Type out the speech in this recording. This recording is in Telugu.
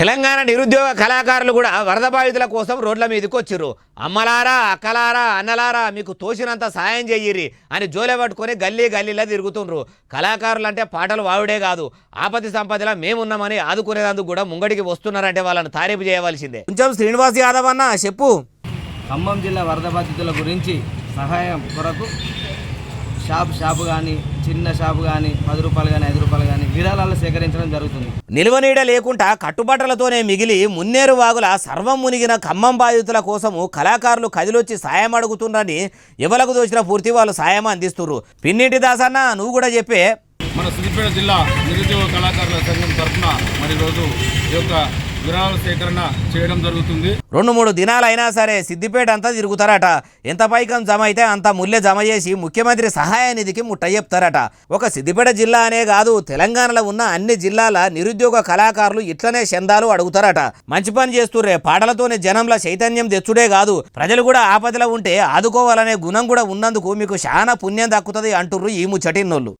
తెలంగాణ నిరుద్యోగ కళాకారులు కూడా వరద బాధితుల కోసం రోడ్ల మీదకి వచ్చిర్రు. అమ్మలారా అక్కలారా అన్నలారా మీకు తోచినంత సాయం చెయ్యిరి అని జోలె పట్టుకొని గల్లీ గల్లీలా తిరుగుతుండ్రు. కళాకారులు అంటే పాటలు వాడుడే కాదు. ఆపతి సంపదలా మేమున్నామని ఆదుకునేందుకు కూడా ముంగడికి వస్తున్నారంటే వాళ్ళని తారీఫు చేయవలసిందే. కొంచెం శ్రీనివాస్ యాదవ్ అన్న చెప్పు. ఖమ్మం జిల్లా వరద బాధితుల గురించి సహాయం కొరకు షాప్ షాపు కానీ చిన్న షాపు కానీ పది రూపాయలు కానీ ఐదు రూపాయలు కానీ విరాళాలు సేకరించడం జరుగుతుంది. నిల్వనీడ లేకుండా కట్టుబట్టలతోనే మిగిలి మున్నేరు వాగుల సర్వం మునిగిన ఖమ్మం బాధితుల కోసము కళాకారులు కదిలొచ్చి సాయం అడుగుతుండ్రని ఎవలకు దోచిన పూర్తి వాళ్ళు సాయం అందిస్తుర్రు. పిన్నింటి దాసన్న నువ్వు కూడా చెప్పే. మన సిద్దిపేట జిల్లా నిరుద్యోగ కళాకారుల సంఘం తరఫున మరి రోజు ఈ యొక్క విరాళ సేకరణ చేయడం జరుగుతుంది. రెండు మూడు దినాలైనా సరే సిద్దిపేట అంతా తిరుగుతారట. ఎంత పైకం జమ అయితే అంత ముల్లె జమ చేసి ముఖ్యమంత్రి సహాయ నిధికి ముట్ట చెప్తారట ఒక సిద్దిపేట జిల్లా అనే కాదు తెలంగాణలో ఉన్న అన్ని జిల్లాల నిరుద్యోగ కళాకారులు ఇట్లనే చందాలు అడుగుతారట. మంచి పని చేస్తురే పాటలతోనే జనంలో చైతన్యం తెచ్చుడే కాదు. ప్రజలు కూడా ఆపదలో ఉంటే ఆదుకోవాలనే గుణం కూడా ఉన్నందుకు మీకు చాలా పుణ్యం దక్కుతుంది అంటుర్రు ఈ ముచ్చటిన్నోళ్ళు.